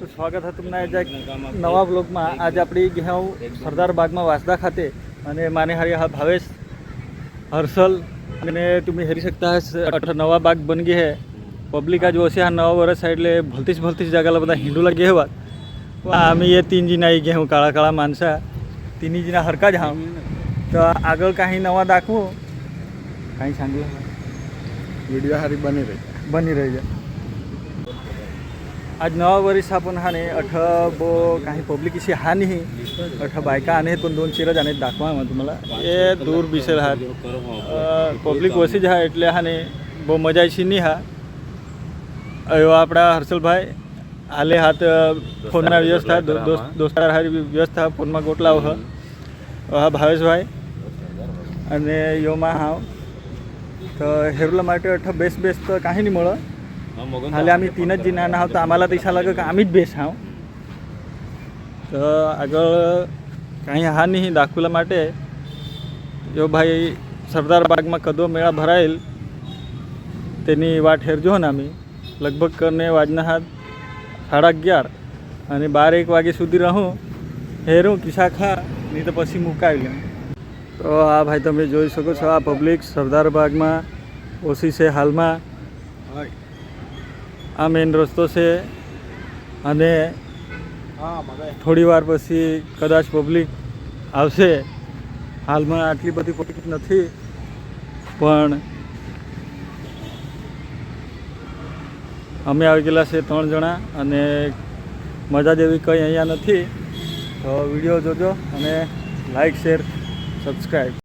તો સ્વાગત છે તમને આજે નવા બ્લોગમાં. આજે આપણી ગયા સરદાર બાગમાં વાસદા ખાતે અને માને હારી હા ભાવેશ હર્ષલ અને તમે હેરી શકતા નવા બાગ બન ગઈ હે. પબ્લિક આજ વસે આ નવા વર્ષ એટલે ભલતીસ ભલતીસ જગાલા બધા હિન્દુ લાગે હે વાત. આમે એ તીન જીના આવી ગયા હું કાળા કાળા માણસા તીની જીના હરકા જ હા તો આગળ કાંઈ નવા દાખવું? કાંઈ સાંભળ્યું વીડિયો હારી બની રહી. બની રહી જાય आज नवा वर्ष आपण हा नाही अठ बो काही पब्लिक इशी हा नाही अठ बायका आणि पण दोन चिरज आणि दाखवा मग तुम्हाला એ દૂર બિસેલ હા પબ્લિક ઓછી જ હા એટલે હા ને બહુ મજા આવી નહીં હા એવા આપણા હર્ષલભાઈ હાલે હાથ ફોનના વ્યવસ્થા દોસ્તાર હારી વ્યવસ્થા ફોનમાં ગોટલાવ હ હા ભાવેશભાઈ અને યોમાં હાવ તો हेरला માટે અઠ बेस्ट बेस्ट तर काही नाही મળે हाले आम्ही तीनच जिन्हाना आहोत तर आम्हाला दिसा लागं का आम्हीच बेस आहो तर आगळ काही हा नाही दाखवला माटे. જો ભાઈ સરદાર બાગમાં કદો મેળા ભરાયેલ તેની વાટ હેરજો ને અમે લગભગ કરને વાજના હાથ સાડા અગિયાર અને બાર એક વાગ્યા સુધી રહું હેરું કિસ્સા ખા નહીં તો પછી મુકાવી લઉં તો આ ભાઈ તમે જોઈ શકો છો આ પબ્લિક સરદાર બાગમાં ઓછી છે હાલમાં આ મેઇન રસ્તો છે અને થોડી વાર પછી કદાચ પબ્લિક આવશે. હાલમાં આટલી બધી પબ્લિક નથી, પણ અમે આવી ગયેલા છે ત્રણ જણા અને મજા જેવી કંઈ અહીંયા નથી. તો વીડિયો જોજો અને લાઈક શેર સબસ્ક્રાઈબ